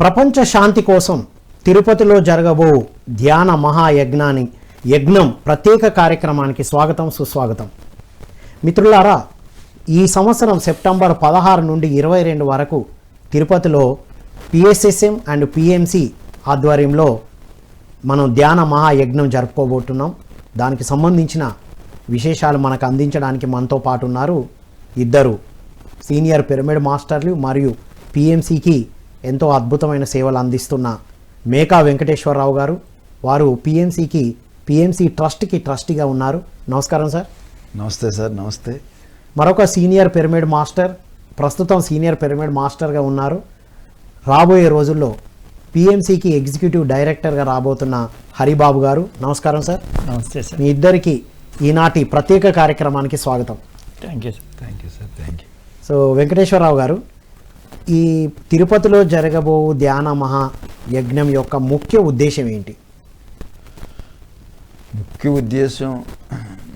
ప్రపంచ శాంతి కోసం తిరుపతిలో జరగబో ధ్యాన మహాయజ్ఞాని యజ్ఞం ప్రత్యేక కార్యక్రమానికి స్వాగతం సుస్వాగతం. మిత్రులారా ఈ సంవత్సరం సెప్టెంబర్ పదహారు నుండి ఇరవై రెండు వరకు తిరుపతిలో పిఎస్ఎస్ఎం అండ్ పిఎంసి ఆధ్వర్యంలో మనం ధ్యాన మహాయజ్ఞం జరుపుకోబోతున్నాం. దానికి సంబంధించిన విశేషాలు మనకు అందించడానికి మనతో పాటు ఉన్నారు ఇద్దరు సీనియర్ పిరమిడ్ మాస్టర్లు మరియు పిఎంసికి ఎంతో అద్భుతమైన సేవలు అందిస్తున్న మేకా వెంకటేశ్వరరావు గారు. వారు పిఎంసికి పిఎంసి ట్రస్ట్కి ట్రస్టీగా ఉన్నారు. నమస్కారం సార్. నమస్తే సార్ నమస్తే. మరొక సీనియర్ పిరమిడ్ మాస్టర్ ప్రస్తుతం సీనియర్ పిరమిడ్ మాస్టర్గా ఉన్నారు. రాబోయే రోజుల్లో పిఎంసికి ఎగ్జిక్యూటివ్ డైరెక్టర్గా రాబోతున్న హరిబాబు గారు. నమస్కారం సార్. నమస్తే సార్. మీ ఇద్దరికి ఈనాటి ప్రత్యేక కార్యక్రమానికి స్వాగతం. Thank you sir. Thank you sir thank you. So Venkateswararao గారు ఈ తిరుపతిలో జరగబో ధ్యాన మహా యజ్ఞం యొక్క ముఖ్య ఉద్దేశం ఏంటి? ముఖ్య ఉద్దేశం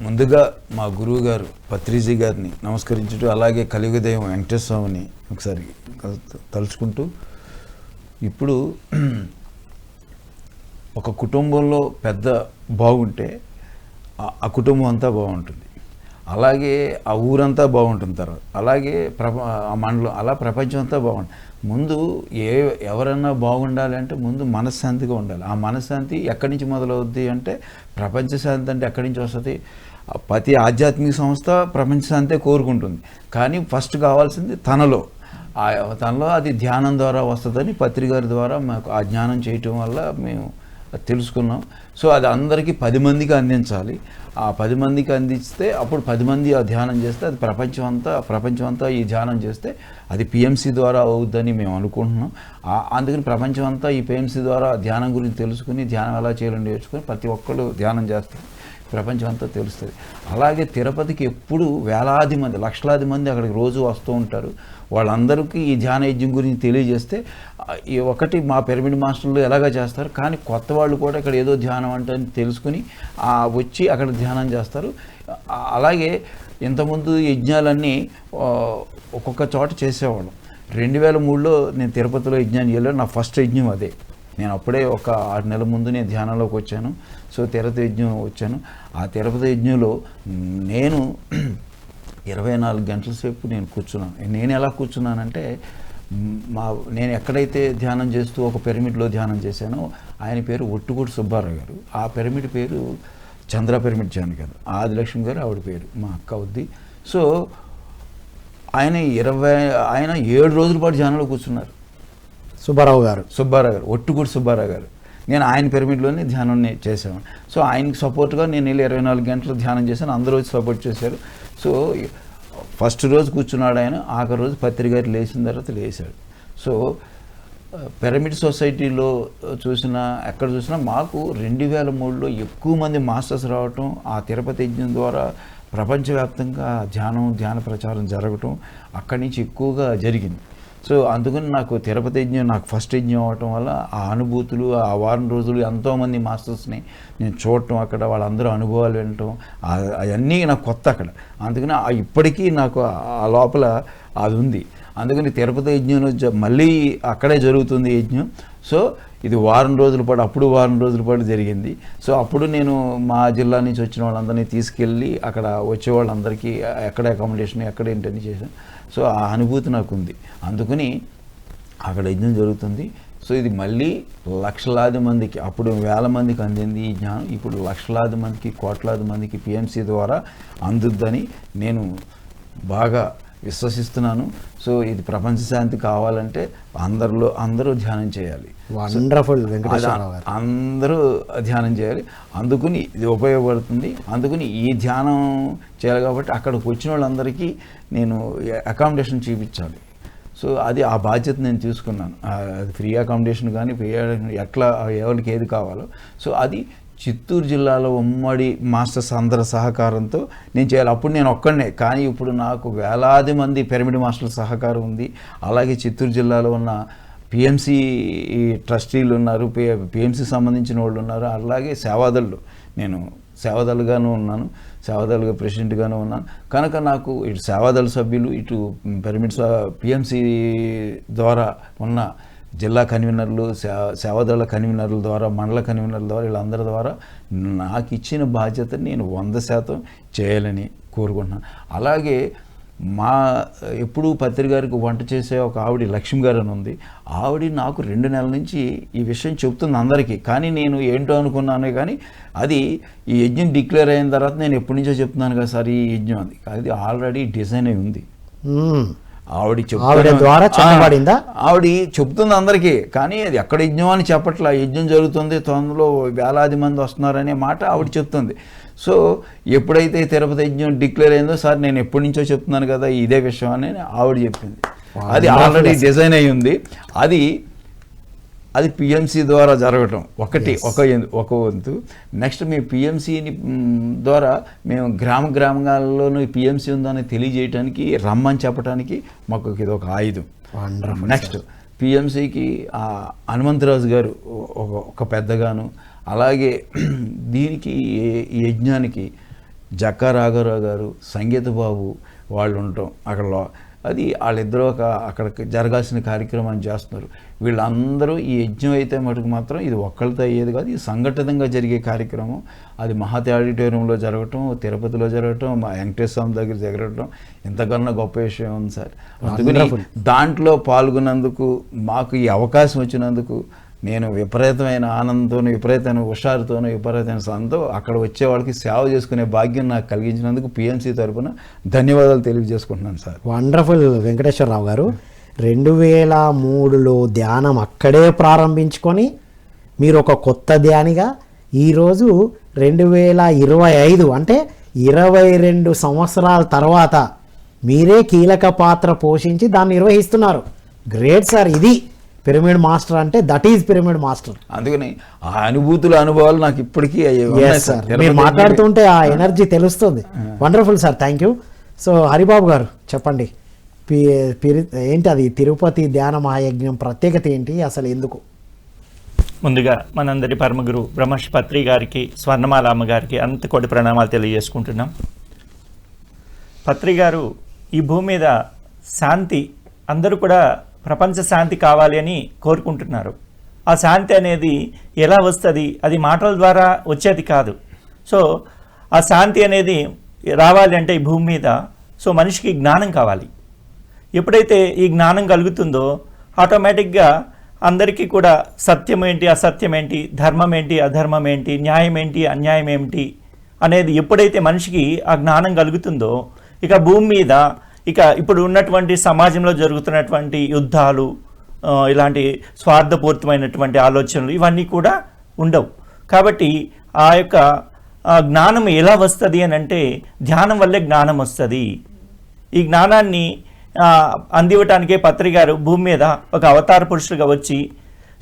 ముందుగా మా గురువు గారు పత్రిజీ గారిని నమస్కరించుటూ అలాగే కలియుగదైవం వెంకటేశ్వరని ఒకసారి తలుచుకుంటూ ఇప్పుడు ఒక కుటుంబంలో పెద్ద బాగుంటే ఆ కుటుంబం అంతా బాగుంటుంది. అలాగే ఆ ఊరంతా బాగుంటుంది తర్వాత అలాగే ప్రప ఆ మండలం అలా ప్రపంచం అంతా బాగుంటుంది. ముందు ఏ ఎవరన్నా బాగుండాలి అంటే ముందు మనశ్శాంతిగా ఉండాలి. ఆ మనశ్శాంతి ఎక్కడి నుంచి మొదలవుద్ది అంటే ప్రపంచ శాంతి అంటే ఎక్కడి నుంచి వస్తుంది? ప్రతి ఆధ్యాత్మిక సంస్థ ప్రపంచ శాంతే కోరుకుంటుంది. కానీ ఫస్ట్ కావాల్సింది తనలో. ఆ తనలో అది ధ్యానం ద్వారా వస్తుందని పత్రికారి ద్వారా మాకు ఆ జ్ఞానం చేయటం వల్ల మేము తెలుసుకున్నాం. సో అది అందరికీ పది మందికి అందించాలి. ఆ పది మందికి అందిస్తే అప్పుడు పది మంది ఆ ధ్యానం చేస్తే అది ప్రపంచం అంతా ప్రపంచం అంతా ఈ ధ్యానం చేస్తే అది పిఎంసి ద్వారా అవుద్దని మేము అనుకుంటున్నాం. అందుకని ప్రపంచం అంతా ఈ పిఎంసి ద్వారా ధ్యానం గురించి తెలుసుకుని ధ్యానం ఎలా చేయాలని నేర్చుకుని ప్రతి ఒక్కరు ధ్యానం చేస్తారు. ప్రపంచం అంతా తెలుస్తుంది. అలాగే తిరుపతికి ఎప్పుడు వేలాది మంది లక్షలాది మంది అక్కడికి రోజు వస్తూ ఉంటారు. వాళ్ళందరికీ ఈ ధ్యాన యజ్ఞం గురించి తెలియజేస్తే ఈ ఒకటి మా పిరమిడ్ మాస్టర్లు ఎలాగ చేస్తారు కానీ కొత్త వాళ్ళు కూడా ఇక్కడ ఏదో ధ్యానం అంటే అని తెలుసుకుని వచ్చి అక్కడ ధ్యానం చేస్తారు. అలాగే ఇంతకుముందు యజ్ఞాలన్నీ ఒక్కొక్క చోట చేసేవాళ్ళం. రెండు వేల మూడులో నేను తిరుపతిలో యజ్ఞాన్ని చేయలేదు నా ఫస్ట్ యజ్ఞం అదే. నేను అప్పుడే ఒక ఆరు నెలల ముందు నేను ధ్యానంలోకి వచ్చాను. సో తిరుపతి యజ్ఞం వచ్చాను. ఆ తిరుపతి యజ్ఞంలో నేను ఇరవై నాలుగు గంటల సేపు నేను కూర్చున్నాను. నేను ఎలా కూర్చున్నానంటే మా నేను ఎక్కడైతే ధ్యానం చేస్తూ ఒక పిరమిడ్లో ధ్యానం చేశానో ఆయన పేరు ఒట్టుగూడి సుబ్బారావు గారు. ఆ పిరమిడ్ పేరు చంద్ర పిరమిడ్ జాన్ గారు. ఆదిలక్ష్మి గారు ఆవిడ పేరు మా అక్క అవుద్ది సో ఆయన ఇరవై ఆయన ఏడు రోజుల పాటు ధ్యానంలో కూర్చున్నారు. సుబ్బారావు గారు. సుబ్బారావు గారు ఒట్టుగూడి సుబ్బారావు గారు. నేను ఆయన పిరమిడ్లోనే ధ్యానం చేసాను చేశాను సో ఆయనకి సపోర్ట్గా నేను వెళ్ళి ఇరవై నాలుగు గంటలు ధ్యానం చేశాను. అందరూ వచ్చి సపోర్ట్ చేశారు. సో ఫస్ట్ రోజు కూర్చున్నాడు ఆయన ఆఖరి రోజు పత్రికారు లేచిన తర్వాత లేచాడు సో పిరమిడ్ సొసైటీలో చూసిన ఎక్కడ చూసినా మాకు రెండు వేల మూడులో ఎక్కువ మంది మాస్టర్స్ రావటం ఆ తిరుపతి యజ్ఞం ద్వారా ప్రపంచవ్యాప్తంగా ధ్యానం ధ్యాన ప్రచారం జరగటం అక్కడి నుంచి ఎక్కువగా జరిగింది. సో అందుకని నాకు తిరుపతి యజ్ఞం నాకు ఫస్ట్ యజ్ఞం అవటం వల్ల ఆ అనుభూతులు ఆ వారం రోజులు ఎంతోమంది మాస్టర్స్ని నేను చూడటం అక్కడ వాళ్ళందరూ అనుభవాలు వినటం అవన్నీ నాకు కొత్త అక్కడ. అందుకని ఇప్పటికీ నాకు ఆ- లోపల అది ఉంది. అందుకని తిరుపతి యజ్ఞంలో మళ్ళీ అక్కడే జరుగుతుంది యజ్ఞం. సో ఇది వారం రోజుల పాటు అప్పుడు వారం రోజుల పాటు జరిగింది. సో అప్పుడు నేను మా జిల్లా నుంచి వచ్చిన వాళ్ళందరినీ తీసుకెళ్ళి అక్కడ వచ్చే వాళ్ళందరికీ ఎక్కడ అకామిడేషన్ ఎక్కడ ఏంటని చేశాను. సో ఆ అనుభూతి నాకు ఉంది అందుకని అక్కడ యజ్ఞం జరుగుతుంది. సో ఇది మళ్ళీ లక్షలాది మందికి అప్పుడు వేల మందికి అందింది ఈ జ్ఞానం. ఇప్పుడు లక్షలాది మందికి కోట్లాది మందికి పిఎంసి ద్వారా అందుద్దని నేను బాగా విశ్వసిస్తున్నాను. సో ఇది ప్రపంచ శాంతి కావాలంటే అందరిలో అందరూ ధ్యానం చేయాలి. వండర్ఫుల్ అందరూ ధ్యానం చేయాలి. అందుకుని ఇది ఉపయోగపడుతుంది. అందుకని ఈ ధ్యానం చేయాలి కాబట్టి అక్కడికి వచ్చిన వాళ్ళందరికీ నేను అకామిడేషన్ చూపించాలి. సో అది ఆ బాధ్యత నేను తీసుకున్నాను. అది ఫ్రీ అకామిడేషన్ కానీ ఫ్రీ ఎట్లా ఎవరికి ఏది కావాలో. సో అది చిత్తూరు జిల్లాలో ఉమ్మడి మాస్టర్స్ అందరి సహకారంతో నేను చేయాలి. అప్పుడు నేను ఒక్కడనే. కానీ ఇప్పుడు నాకు వేలాది మంది పిరమిడ్ మాస్టర్ల సహకారం ఉంది. అలాగే చిత్తూరు జిల్లాలో ఉన్న పిఎంసి ట్రస్టీలు ఉన్నారు. పిఎంసి సంబంధించిన వాళ్ళు ఉన్నారు. అలాగే సేవాదళ్ళు. నేను సేవాదలుగాను ఉన్నాను. సేవాదలుగా ప్రెసిడెంట్గాను ఉన్నాను. కనుక నాకు ఇటు సేవాదళ సభ్యులు ఇటు పిరమిడ్ పిఎంసి ద్వారా ఉన్న జిల్లా కన్వీనర్లు సేవాదళ కన్వీనర్ల ద్వారా మండల కన్వీనర్ల ద్వారా వీళ్ళందరి ద్వారా నాకు ఇచ్చిన బాధ్యత నేను వంద శాతం చేయాలని కోరుకుంటున్నాను. అలాగే మా ఎప్పుడూ పత్రికారికి వంట చేసే ఒక ఆవిడ లక్ష్మి గారు అని ఉంది. ఆవిడ నాకు రెండు నెలల నుంచి ఈ విషయం చెప్తుంది అందరికీ. కానీ నేను ఏంటో అనుకున్నానే కానీ అది ఈ యజ్ఞం డిక్లేర్ అయిన తర్వాత నేను ఎప్పటి నుంచో చెప్తున్నాను కదా సార్ ఈ యజ్ఞం అది. అది ఆల్రెడీ డిజైన్ అయి ఉంది. ఆవిడ ఆవిడ చెప్తున్న- ద్వారా చెప్పబడిందా? ఆవిడ చెప్తుంది అందరికీ కానీ అది ఎక్కడ యజ్ఞం అని చెప్పట్లా. యజ్ఞం జరుగుతుంది తొందరలో వేలాది మంది వస్తున్నారనే మాట ఆవిడ చెప్తుంది. సో ఎప్పుడైతే తిరుపతి యజ్ఞం డిక్లేర్ అయిందో సార్ నేను ఎప్పటి నుంచో చెప్తున్నాను కదా ఇదే విషయం అని ఆవిడ చెప్పింది. అది ఆల్రెడీ డిజైన్ అయి ఉంది అది అది పిఎంసి ద్వారా జరగటం. ఒకటి ఒక ఒక వంతు. నెక్స్ట్ మేము పిఎంసిని ద్వారా మేము గ్రామ గ్రామాల్లోనూ పిఎంసి ఉందని తెలియజేయడానికి రమ్మని చెప్పడానికి మాకు ఇది ఒక ఆయుధం. నెక్స్ట్ పిఎంసికి హనుమంతరాజు గారు ఒక ఒక పెద్దగాను అలాగే దీనికి యజ్ఞానికి జక్కా రాఘవరావు గారు సంగీత బాబు వాళ్ళు ఉండటం అక్కడ అది వాళ్ళిద్దరూ ఒక అక్కడ జరగాల్సిన కార్యక్రమాన్ని చేస్తున్నారు. వీళ్ళందరూ ఈ యజ్ఞం అయితే మటుకు మాత్రం ఇది ఒక్కళ్ళతో అయ్యేది కాదు ఇది సంఘటితంగా జరిగే కార్యక్రమం. అది మహాతి ఆడిటోరియంలో జరగటం తిరుపతిలో జరగటం మా వెంకటేశ్వర స్వామి దగ్గర జరగటం ఇంతకన్నా గొప్ప విషయం ఉంది సార్. అందుకని. దాంట్లో పాల్గొన్నందుకు మాకు ఈ అవకాశం వచ్చినందుకు నేను విపరీతమైన ఆనందంతోనూ విపరీతమైన హుషారుతోనూ విపరీతమైన సంతో అక్కడ వచ్చే వాళ్ళకి సేవ చేసుకునే భాగ్యం నాకు కలిగించినందుకు పిఎంసీ తరఫున ధన్యవాదాలు తెలియజేసుకుంటున్నాను సార్. వండర్ఫుల్ వెంకటేశ్వరరావు గారు. రెండు వేల మూడులో ధ్యానం అక్కడే ప్రారంభించుకొని మీరు ఒక కొత్త ధ్యానిగా ఈరోజు రెండు వేల ఇరవై ఐదు అంటే ఇరవై రెండు సంవత్సరాల తర్వాత మీరే కీలక పాత్ర పోషించి దాన్ని నిర్వహిస్తున్నారు. గ్రేట్ సార్ ఇది. పిరమిడ్ మాస్టర్ అంటే దట్ ఈజ్ పిరమిడ్ మాస్టర్ అందుకని ఆ అనుభూతుల అనుభవాలు నాకు ఇప్పటికీ సార్. మీరు మాట్లాడుతుంటే ఆ ఎనర్జీ తెలుస్తుంది. Wonderful sir thank you so Haribabu గారు చెప్పండి. పి పిరి- ఏంటి అది? తిరుపతి ధ్యాన మహాయజ్ఞం ప్రత్యేకత ఏంటి? అసలు ఎందుకు? ముందుగా మనందరి పరమగురు బ్రహ్మర్షి పత్రి గారికి స్వర్ణమాల అమ్మ గారికి అంత కోటి ప్రణామాలు తెలియజేసుకుంటున్నాం. పత్రి గారు ఈ భూమి మీద శాంతి అందరూ కూడా ప్రపంచ శాంతి కావాలి అని కోరుకుంటున్నారు. ఆ శాంతి అనేది ఎలా వస్తుంది? అది మాటల ద్వారా వచ్చేది కాదు. సో ఆ శాంతి అనేది రావాలి అంటే ఈ భూమి మీద సో మనిషికి జ్ఞానం కావాలి. ఎప్పుడైతే ఈ జ్ఞానం కలుగుతుందో ఆటోమేటిక్గా అందరికీ కూడా సత్యం ఏంటి అసత్యం ఏంటి ధర్మం ఏంటి అధర్మం ఏంటి న్యాయం ఏంటి అన్యాయం ఏంటి అనేది ఎప్పుడైతే మనిషికి ఆ జ్ఞానం కలుగుతుందో ఇక భూమి మీద ఇక ఇప్పుడు ఉన్నటువంటి సమాజంలో జరుగుతున్నటువంటి యుద్ధాలు ఇలాంటి స్వార్థపూరితమైనటువంటి ఆలోచనలు ఇవన్నీ కూడా ఉండవు. కాబట్టి ఆ యొక్క జ్ఞానం ఎలా వస్తుంది అని అంటే ధ్యానం వల్లే జ్ఞానం వస్తుంది. ఈ జ్ఞానాన్ని అందివ్వటానికే పత్రి గారు భూమి మీద ఒక అవతార పురుషులుగా వచ్చి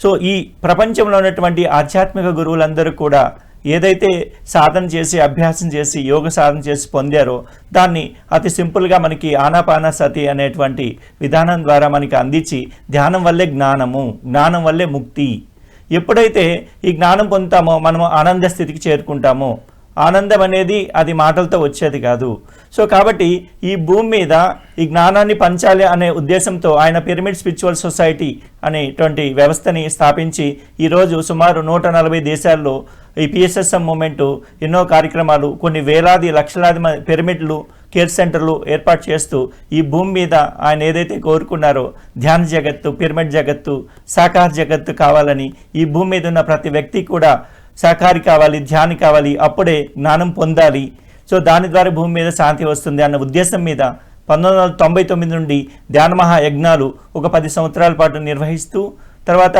సో ఈ ప్రపంచంలో ఉన్నటువంటి ఆధ్యాత్మిక గురువులందరూ కూడా ఏదైతే సాధన చేసి అభ్యాసం చేసి యోగ సాధన చేసి పొందారో దాన్ని అతి సింపుల్గా మనకి ఆనాపాన సతి అనేటువంటి విధానం ద్వారా మనకి అందించి ధ్యానం వల్లే జ్ఞానము జ్ఞానం వల్లే ముక్తి. ఎప్పుడైతే ఈ జ్ఞానం పొందుతామో మనము ఆనంద స్థితికి చేరుకుంటామో ఆనందం అనేది అది మాటలతో వచ్చేది కాదు. సో కాబట్టి ఈ భూమి మీద ఈ జ్ఞానాన్ని పంచాలి అనే ఉద్దేశంతో ఆయన పిరమిడ్ స్పిరిచువల్ సొసైటీ అనేటువంటి వ్యవస్థని స్థాపించి ఈరోజు సుమారు నూట నలభై దేశాల్లో ఈ పిఎస్ఎస్ఎం మూమెంట్ ఎన్నో కార్యక్రమాలు కొన్ని వేలాది లక్షలాది మంది పిరమిడ్లు కేర్ సెంటర్లు ఏర్పాటు చేస్తూ ఈ భూమి మీద ఆయన ఏదైతే కోరుకున్నారో ధ్యాన జగత్తు పిరమిడ్ జగత్తు సాకార జగత్తు కావాలని ఈ భూమి మీద ఉన్న ప్రతి వ్యక్తి కూడా సాకారి కావాలి ధ్యాని కావాలి అప్పుడే జ్ఞానం పొందాలి. సో దాని ద్వారా భూమి మీద శాంతి వస్తుంది అన్న ఉద్దేశం మీద పంతొమ్మిది వందల తొంభై తొమ్మిది నుండి ధ్యాన మహాయజ్ఞాలు ఒక పది సంవత్సరాల పాటు నిర్వహిస్తూ తర్వాత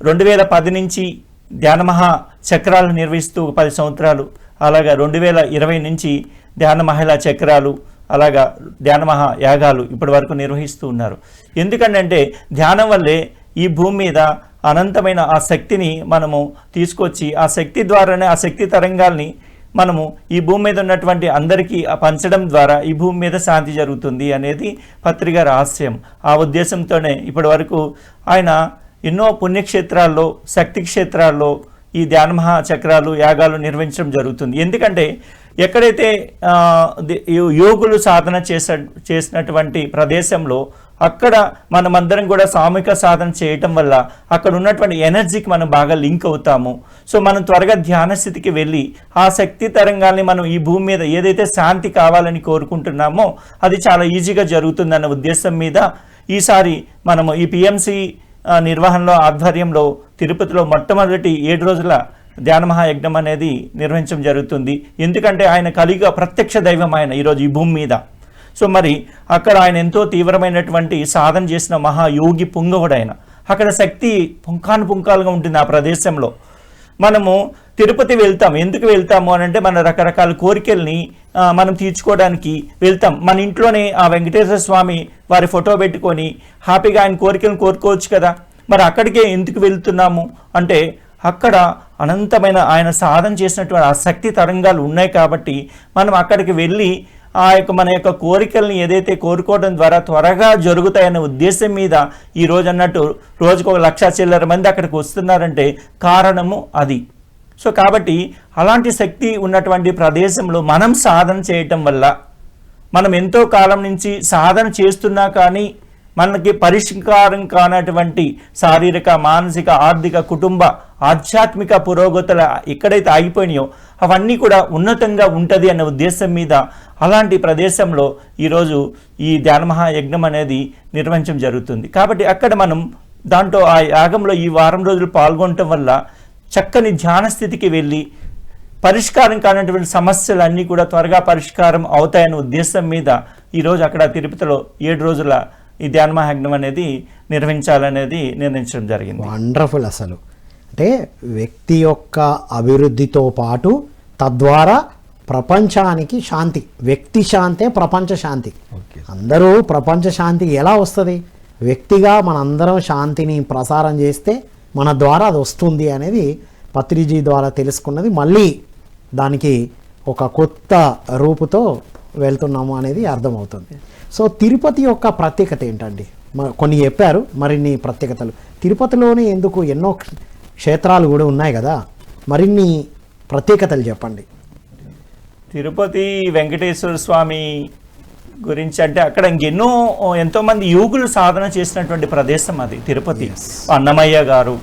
రెండు వేల పది నుంచి ధ్యానమహా చక్రాలు నిర్వహిస్తూ పది సంవత్సరాలు. అలాగా రెండు వేల ఇరవై నుంచి ధ్యాన మహిళా చక్రాలు అలాగా ధ్యానమహా యాగాలు ఇప్పటి వరకు నిర్వహిస్తూ ఉన్నారు. ఎందుకంటే ధ్యానం వల్లే ఈ భూమి మీద అనంతమైన ఆ శక్తిని మనము తీసుకొచ్చి ఆ శక్తి ద్వారానే ఆ శక్తి తరంగాల్ని మనము ఈ భూమి మీద ఉన్నటువంటి అందరికీ ఆ పంచడం ద్వారా ఈ భూమి మీద శాంతి జరుగుతుంది అనేది పత్రిక రహస్యం. ఆ ఉద్దేశంతోనే ఇప్పటి వరకు ఆయన ఎన్నో పుణ్యక్షేత్రాల్లో శక్తి క్షేత్రాల్లో ఈ ధ్యాన మహాచక్రాలు యాగాలు నిర్వహించడం జరుగుతుంది. ఎందుకంటే ఎక్కడైతే యోగులు సాధన చేస చేసినటువంటి ప్రదేశంలో అక్కడ మనమందరం కూడా సామూహిక సాధన చేయటం వల్ల అక్కడ ఉన్నటువంటి ఎనర్జీకి మనం బాగా లింక్ అవుతాము. సో మనం త్వరగా ధ్యాన స్థితికి వెళ్ళి ఆ శక్తి తరంగాల్ని మనం ఈ భూమి మీద ఏదైతే శాంతి కావాలని కోరుకుంటున్నామో అది చాలా ఈజీగా జరుగుతుందన్న ఉద్దేశం మీద ఈసారి మనము ఈ పిఎంసి నిర్వహణలో ఆధ్వర్యంలో తిరుపతిలో మొట్టమొదటి ఏడు రోజుల ధ్యాన మహాయజ్ఞం అనేది నిర్వహించడం జరుగుతుంది. ఎందుకంటే ఆయన కలిగ ప్రత్యక్ష దైవం ఆయన ఈరోజు ఈ భూమి మీద. సో మరి అక్కడ ఆయన ఎంతో తీవ్రమైనటువంటి సాధన చేసిన మహాయోగి పుంగవుడు ఆయన. అక్కడ శక్తి పుంకాను పుంకాలుగా ఉంటుంది ఆ ప్రదేశంలో. మనము తిరుపతి వెళ్తాం. ఎందుకు వెళ్తాము అని అంటే మన రకరకాల కోరికల్ని మనం తీర్చుకోవడానికి వెళ్తాం. మన ఇంట్లోనే ఆ వెంకటేశ్వర స్వామి వారి ఫోటో పెట్టుకొని హ్యాపీగా ఆయన కోరికలను కోరుకోవచ్చు కదా. మరి అక్కడికే ఎందుకు వెళ్తున్నాము అంటే అక్కడ అనంతమైన ఆయన సాధన చేసినటువంటి ఆ శక్తి తరంగాలు ఉన్నాయి కాబట్టి మనం అక్కడికి వెళ్ళి ఆ యొక్క మన యొక్క కోరికల్ని ఏదైతే కోరుకోవడం ద్వారా త్వరగా జరుగుతాయనే ఉద్దేశం మీద ఈ రోజు అన్నట్టు రోజుకు ఒక లక్ష చిల్లర మంది అక్కడికి వస్తున్నారంటే కారణము అది. సో కాబట్టి అలాంటి శక్తి ఉన్నటువంటి ప్రదేశంలో మనం సాధన చేయటం వల్ల మనం ఎంతో కాలం నుంచి సాధన చేస్తున్నా కానీ మనకి పరిష్కారం కానటువంటి శారీరక మానసిక ఆర్థిక కుటుంబ ఆధ్యాత్మిక పురోగతుల ఎక్కడైతే ఆగిపోయినాయో అవన్నీ కూడా ఉన్నతంగా ఉంటుంది అనే ఉద్దేశం మీద అలాంటి ప్రదేశంలో ఈరోజు ఈ ధ్యాన మహాయజ్ఞం అనేది నిర్వహించడం జరుగుతుంది. కాబట్టి అక్కడ మనం దాంట్లో ఆ యాగంలో ఈ వారం రోజులు పాల్గొనటం వల్ల చక్కని ధ్యాన స్థితికి వెళ్ళి పరిష్కారం కానటువంటి సమస్యలన్నీ కూడా త్వరగా పరిష్కారం అవుతాయనే ఉద్దేశం మీద ఈరోజు అక్కడ తిరుపతిలో ఏడు రోజుల ఈ ధ్యాన మహాయజ్ఞం అనేది నిర్వహించాలనేది నిర్ణయించడం జరిగింది. వండర్ఫుల్ అసలు. అంటే వ్యక్తి యొక్క అభివృద్ధితో పాటు తద్వారా ప్రపంచానికి శాంతి వ్యక్తి శాంతే ప్రపంచ శాంతి. ఓకే. అందరూ ప్రపంచ శాంతి ఎలా వస్తుంది? వ్యక్తిగా మనందరం శాంతిని ప్రసారం చేస్తే మన ద్వారా అది వస్తుంది అనేది పత్రిజీ ద్వారా తెలుసుకున్నది. మళ్ళీ దానికి ఒక కొత్త రూపుతో వెళ్తున్నాము అనేది అర్థమవుతుంది. సో తిరుపతి యొక్క ప్రత్యేకత ఏంటండి? మ- కొన్ని చెప్పారు మరిన్ని ప్రత్యేకతలు. తిరుపతిలోనే ఎందుకు ఎన్నో క్షేత్రాలు కూడా ఉన్నాయి కదా? మరిన్ని ప్రత్యేకతలు చెప్పండి. తిరుపతి వెంకటేశ్వర స్వామి గురించి అంటే అక్కడ ఇంకెన్నో ఎంతోమంది యోగులు సాధన చేసినటువంటి ప్రదేశం అది తిరుపతి. అన్నమయ్య గారు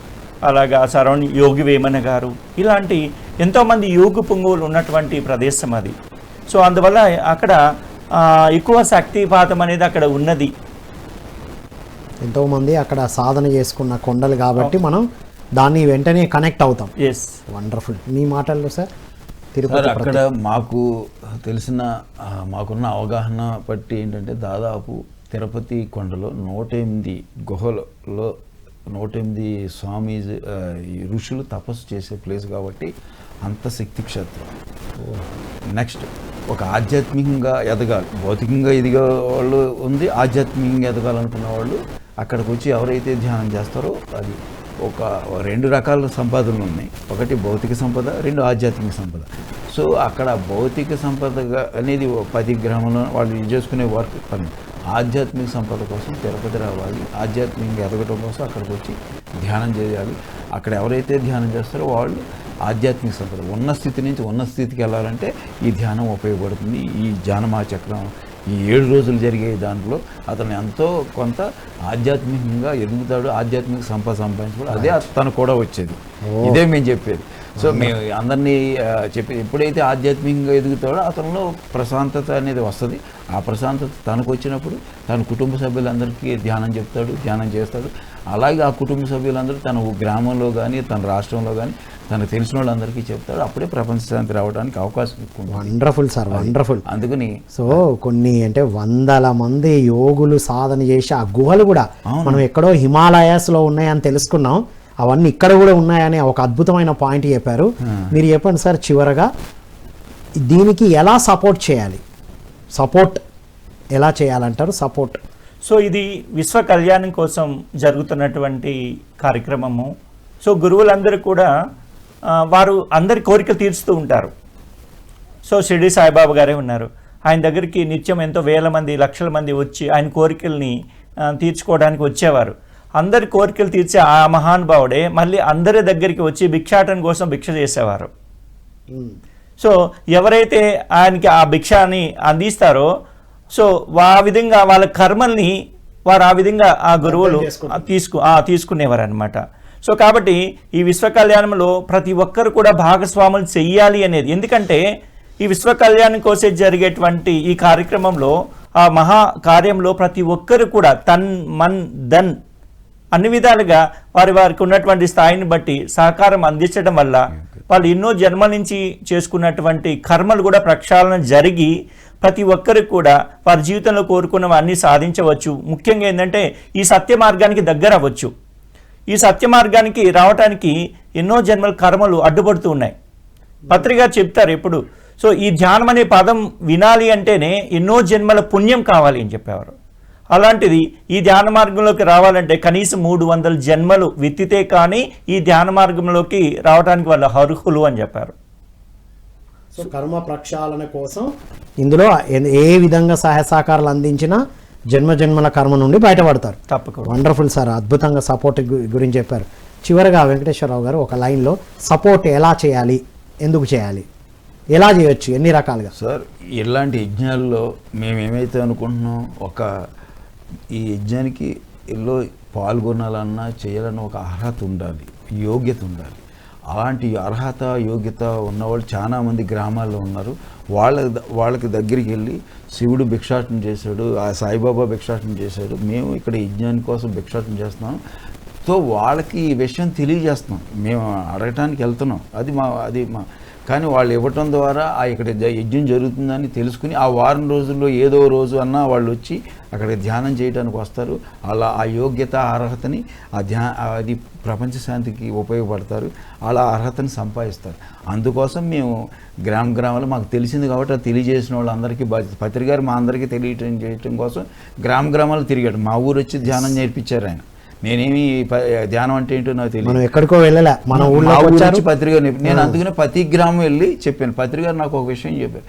అలాగా సరౌండింగ్ యోగి వేమన గారు ఇలాంటి ఎంతోమంది యోగి పొంగువులు ఉన్నటువంటి ప్రదేశం అది. సో అందువల్ల అక్కడ ఎక్కువ శక్తిపాతం అనేది అక్కడ ఉన్నది. ఎంతోమంది అక్కడ సాధన చేసుకున్న కొండలు కాబట్టి మనం దాన్ని వెంటనే కనెక్ట్ అవుతాం. ఎస్ వండర్ఫుల్ మీ మాటల్లో సార్ తిరుపతి అక్కడ మాకు తెలిసిన మాకున్న అవగాహన బట్టి ఏంటంటే దాదాపు తిరుపతి కొండలో నూట ఎనిమిది గుహలలో నూట ఎనిమిది స్వామి ఋషులు తపస్సు చేసే ప్లేస్ కాబట్టి అంత శక్తి క్షేత్రం. నెక్స్ట్ ఒక ఆధ్యాత్మికంగా ఎదగాలి. భౌతికంగా ఎదిగే వాళ్ళు ఉంది ఆధ్యాత్మికంగా ఎదగాలనుకున్న వాళ్ళు అక్కడికి వచ్చి ఎవరైతే ధ్యానం చేస్తారో అది ఒక రెండు రకాల సంపదలు ఉన్నాయి. ఒకటి భౌతిక సంపద రెండు ఆధ్యాత్మిక సంపద. సో అక్కడ భౌతిక సంపద అనేది పది గ్రహంలో వాళ్ళు చేసుకునే వర్క్ పని. ఆధ్యాత్మిక సంపద కోసం తిరుపతి రావాలి. ఆధ్యాత్మికంగా ఎదగడం కోసం అక్కడికి వచ్చి ధ్యానం చేయాలి. అక్కడ ఎవరైతే ధ్యానం చేస్తారో వాళ్ళు ఆధ్యాత్మిక సంపద. ఉన్న స్థితి నుంచి ఉన్న స్థితికి వెళ్ళాలంటే ఈ ధ్యానం ఉపయోగపడుతుంది. ఈ జానమా చక్రం ఈ ఏడు రోజులు జరిగే దాంట్లో అతను ఎంతో కొంత ఆధ్యాత్మికంగా ఎదుగుతాడు ఆధ్యాత్మిక సంపద సంపాదించుకోడు. అదే తనకు కూడా వచ్చేది. ఇదే మేము చెప్పేది. సో మేము అందరినీ చెప్పి ఎప్పుడైతే ఆధ్యాత్మికంగా ఎదుగుతాడో అతనిలో ప్రశాంతత అనేది వస్తుంది. ఆ ప్రశాంతత తనకు వచ్చినప్పుడు తన కుటుంబ సభ్యులందరికీ ధ్యానం చెప్తాడు ధ్యానం చేస్తాడు. అలాగే ఆ కుటుంబ సభ్యులందరూ తన గ్రామంలో కానీ తన రాష్ట్రంలో కానీ తనకు తెలిసిన వాళ్ళందరికీ చెప్తాడు. అప్పుడే ప్రపంచ శాంతి రావడానికి అవకాశం. వండర్ఫుల్ సార్ వండర్ఫుల్ అందుకని సో కొన్ని అంటే వందల మంది యోగులు సాధన చేసి ఆ గుహలు కూడా. మనం ఎక్కడో హిమాలయాస్లో ఉన్నాయని తెలుసుకున్నాం. అవన్నీ ఇక్కడ కూడా ఉన్నాయని ఒక అద్భుతమైన పాయింట్ చెప్పారు. మీరు చెప్పండి సార్ చివరగా దీనికి ఎలా సపోర్ట్ చేయాలి? సపోర్ట్ ఎలా చేయాలంటారు? సపోర్ట్. సో ఇది విశ్వ కళ్యాణం కోసం జరుగుతున్నటువంటి కార్యక్రమము. సో గురువులందరూ కూడా వారు అందరి కోరికలు తీర్చుతూ ఉంటారు. సో షిరిడి సాయిబాబా గారే ఉన్నారు. ఆయన దగ్గరికి నిత్యం ఎంతో వేల మంది లక్షల మంది వచ్చి ఆయన కోరికల్ని తీర్చుకోవడానికి వచ్చేవారు. అందరి కోరికలు తీర్చే ఆ మహానుభావుడే మళ్ళీ అందరి దగ్గరికి వచ్చి భిక్షాటన కోసం భిక్ష చేసేవారు. సో ఎవరైతే ఆయనకి ఆ భిక్షాన్ని అందిస్తారో సో ఆ విధంగా వాళ్ళ కర్మల్ని వారు ఆ విధంగా ఆ గురువులు. తీసుకు తీసుకునేవారు అనమాట సో కాబట్టి ఈ విశ్వ కళ్యాణంలో ప్రతి ఒక్కరు కూడా భాగస్వాములు చెయ్యాలి అనేది. ఎందుకంటే ఈ విశ్వ కళ్యాణం కోసం జరిగేటువంటి ఈ కార్యక్రమంలో ఆ మహా కార్యంలో ప్రతి ఒక్కరు కూడా తన్ మన్ ధన్ అన్ని విధాలుగా వారి వారికి ఉన్నటువంటి స్థాయిని బట్టి సహకారం అందించడం వల్ల వాళ్ళు ఎన్నో జన్మల నుంచి చేసుకున్నటువంటి కర్మలు కూడా ప్రక్షాళన జరిగి ప్రతి ఒక్కరికి కూడా వారి జీవితంలో కోరుకున్నవన్నీ సాధించవచ్చు. ముఖ్యంగా ఏంటంటే ఈ సత్య మార్గానికి దగ్గర అవ్వచ్చు. ఈ సత్య మార్గానికి రావటానికి ఎన్నో జన్మల కర్మలు అడ్డుపడుతూ ఉన్నాయి. పత్రిక చెప్తారు ఎప్పుడు సో ఈ ధ్యానం అనే పదం వినాలి అంటేనే ఎన్నో జన్మల పుణ్యం కావాలి అని చెప్పేవారు. అలాంటిది ఈ ధ్యాన మార్గంలోకి రావాలంటే కనీసం మూడు వందల జన్మలు విత్తితే కానీ ఈ ధ్యాన మార్గంలోకి రావడానికి వాళ్ళు అర్హులు అని చెప్పారు. సో కర్మ ప్రక్షాళన కోసం ఇందులో ఏ- విధంగా సహాయ సహకారాలు అందించినా జన్మ జన్మల కర్మ నుండి బయటపడతారు. తప్పకుండా. వండర్ఫుల్ సార్ అద్భుతంగా సపోర్ట్ గురించి చెప్పారు. చివరగా వెంకటేశ్వరరావు గారు ఒక లైన్లో సపోర్ట్ ఎలా చేయాలి? ఎందుకు చేయాలి? ఎలా చేయొచ్చు? ఎన్ని రకాలుగా? సార్ ఇలాంటి యజ్ఞాల్లో మేము ఏమైతే అనుకుంటున్నాం ఒక ఈ యజ్ఞానికి ఎల్లో పాల్గొనాలన్నా చేయాలన్న ఒక అర్హత ఉండాలి యోగ్యత ఉండాలి. అలాంటి అర్హత యోగ్యత ఉన్నవాళ్ళు చాలామంది గ్రామాల్లో ఉన్నారు. వాళ్ళ వాళ్ళకి దగ్గరికి వెళ్ళి శివుడు భిక్షాటన చేశాడు ఆ సాయిబాబా భిక్షాటన చేశాడు మేము ఇక్కడ యజ్ఞాని కోసం భిక్షాటన చేస్తున్నాం. సో వాళ్ళకి ఈ విషయం తెలియజేస్తున్నాం. మేము అడగటానికి వెళ్తున్నాం. అది మా అది మా కానీ వాళ్ళు ఇవ్వటం ద్వారా ఆ ఇక్కడ యజ్ఞం జరుగుతుందని తెలుసుకుని ఆ వారం రోజుల్లో ఏదో రోజు అన్నా వాళ్ళు వచ్చి అక్కడ ధ్యానం చేయడానికి వస్తారు. అలా ఆ యోగ్యత అర్హతని ఆ ధ్యా అది ప్రపంచ శాంతికి ఉపయోగపడతారు. అలా అర్హతని సంపాదిస్తారు. అందుకోసం మేము గ్రామ గ్రామాలు మాకు తెలిసింది కాబట్టి అది తెలియజేసిన వాళ్ళందరికీ బాధ్యత పత్రికారు మా అందరికీ తెలియటం చేయటం కోసం గ్రామ గ్రామాలు తిరిగాడు. మా ఊరు వచ్చి ధ్యానం నేర్పించారు ఆయన. నేనేమి ధ్యానం అంటే ఏంటో నాకు తెలియదు. మనం ఎక్కడికో వెళ్ళలే. మన ఊళ్ళో వచ్చారు. పత్రిక నేను అందుకనే ప్రతి గ్రామం వెళ్ళి చెప్పాను. పత్రిక నాకు ఒక విషయం చెప్పారు.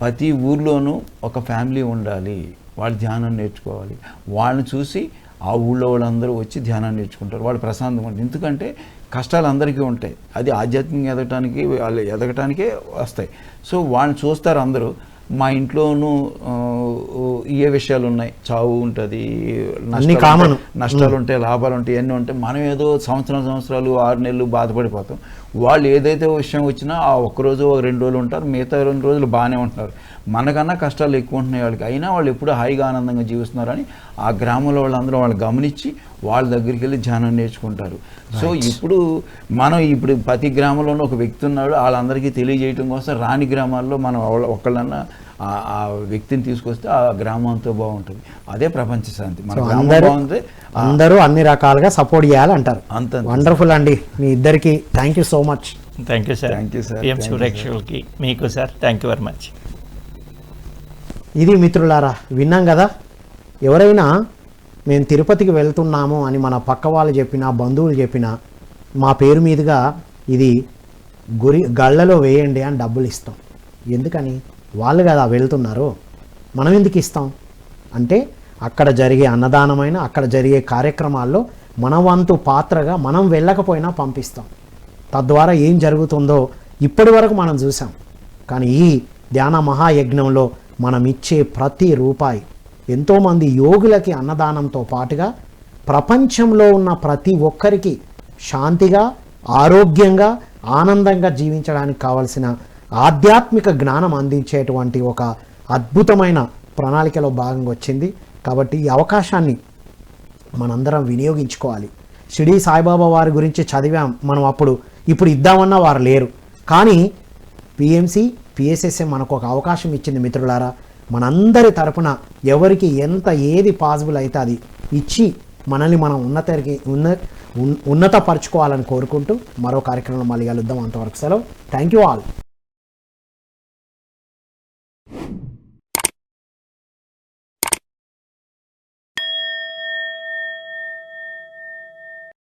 ప్రతి ఊర్లోనూ ఒక ఫ్యామిలీ ఉండాలి. వాళ్ళు ధ్యానం నేర్చుకోవాలి. వాళ్ళని చూసి ఆ ఊళ్ళో వాళ్ళందరూ వచ్చి ధ్యానం నేర్చుకుంటారు. వాళ్ళు ప్రశాంతంగా ఉంటారు ఎందుకంటే కష్టాలు అందరికీ ఉంటాయి. అది ఆధ్యాత్మికంగా ఎదగటానికి వాళ్ళు ఎదగటానికే వస్తాయి. సో వాళ్ళని చూస్తారు అందరూ. మా ఇంట్లోనూ ఏ విషయాలు ఉన్నాయి చావు ఉంటుంది నష్టాలు నష్టాలు ఉంటాయి లాభాలు ఉంటాయి ఇవన్నీ ఉంటాయి. మనం ఏదో సంవత్సరం సంవత్సరాలు ఆరు నెలలు బాధపడిపోతాం. వాళ్ళు ఏదైతే విషయం వచ్చినా ఆ ఒక్క రోజు ఒక రెండు రోజులు ఉంటారు మిగతా రెండు రోజులు బాగానే ఉంటున్నారు మనకన్నా కష్టాలు ఎక్కువ ఉంటున్నాయి వాళ్ళకి. అయినా వాళ్ళు ఎప్పుడూ హాయిగా ఆనందంగా జీవిస్తున్నారని ఆ గ్రామంలో వాళ్ళందరూ వాళ్ళు గమనించి వాళ్ళ దగ్గరికి వెళ్ళి ధ్యానం నేర్చుకుంటారు. సో ఇప్పుడు మనం ఇప్పుడు ప్రతి గ్రామంలోనూ ఒక వ్యక్తి ఉన్నాడు వాళ్ళందరికీ తెలియజేయడం కోసం రాని గ్రామాల్లో మనం ఒకళ్ళ- ఒకళ్ళన్నా ఆ- ఆ వ్యక్తిని తీసుకొస్తే ఆ గ్రామం అంతా బాగుంటుంది. అదే ప్రపంచ శాంతి. మన సో గ్రామం అందరూ బాగుంది అందరూ అన్ని రకాలుగా సపోర్ట్ చేయాలంటారు. అంత వండర్ఫుల్ అండి. మీ ఇద్దరికి thank you so much. Thank you sir. Thank you, sir. PM Thank you, ప్రేక్షకులకి మీకు sir thank you very much. ఇది మిత్రులారా విన్నాం కదా? ఎవరైనా మేము తిరుపతికి వెళ్తున్నాము అని మన పక్క వాళ్ళు చెప్పినా బంధువులు చెప్పినా మా పేరు మీదుగా ఇది గురి గళ్ళలో వేయండి అని డబ్బులు ఇస్తాం. ఎందుకని? వాళ్ళు కదా వెళ్తున్నారు. మనం ఎందుకు ఇస్తాం? అంటే అక్కడ జరిగే అన్నదానమైన అక్కడ జరిగే కార్యక్రమాల్లో మన వంతు పాత్రగా మనం వెళ్ళకపోయినా పంపిస్తాం. తద్వారా ఏం జరుగుతుందో ఇప్పటి వరకు మనం చూసాం కానీ ఈ ధ్యాన మహాయజ్ఞంలో మనం ఇచ్చే ప్రతి రూపాయి. ఎంతోమంది యోగులకి అన్నదానంతో పాటుగా ప్రపంచంలో ఉన్న ప్రతి ఒక్కరికి శాంతిగా ఆరోగ్యంగా ఆనందంగా జీవించడానికి కావలసిన ఆధ్యాత్మిక జ్ఞానం అందించేటువంటి ఒక అద్భుతమైన ప్రణాళికలో భాగంగా వచ్చింది. కాబట్టి ఈ అవకాశాన్ని మనందరం వినియోగించుకోవాలి. షిడీ సాయిబాబా వారి గురించి చదివాం. మనం అప్పుడు ఇప్పుడు ఇద్దామన్నా వారు లేరు. కానీ పిఎంసి పిఎస్ఎస్ఏ మనకు ఒక అవకాశం ఇచ్చింది మిత్రులారా. మనందరి తరపున ఎవరికి ఎంత ఏది పాసిబుల్ అయితే అది ఇచ్చి మనల్ని మనం ఉన్నతరికి ఉన్న ఉన్- ఉన్నతపరచుకోవాలని కోరుకుంటూ మరో కార్యక్రమంలో మళ్ళీ కలుద్దాం. అంతవరకు సెలవు. Thank you all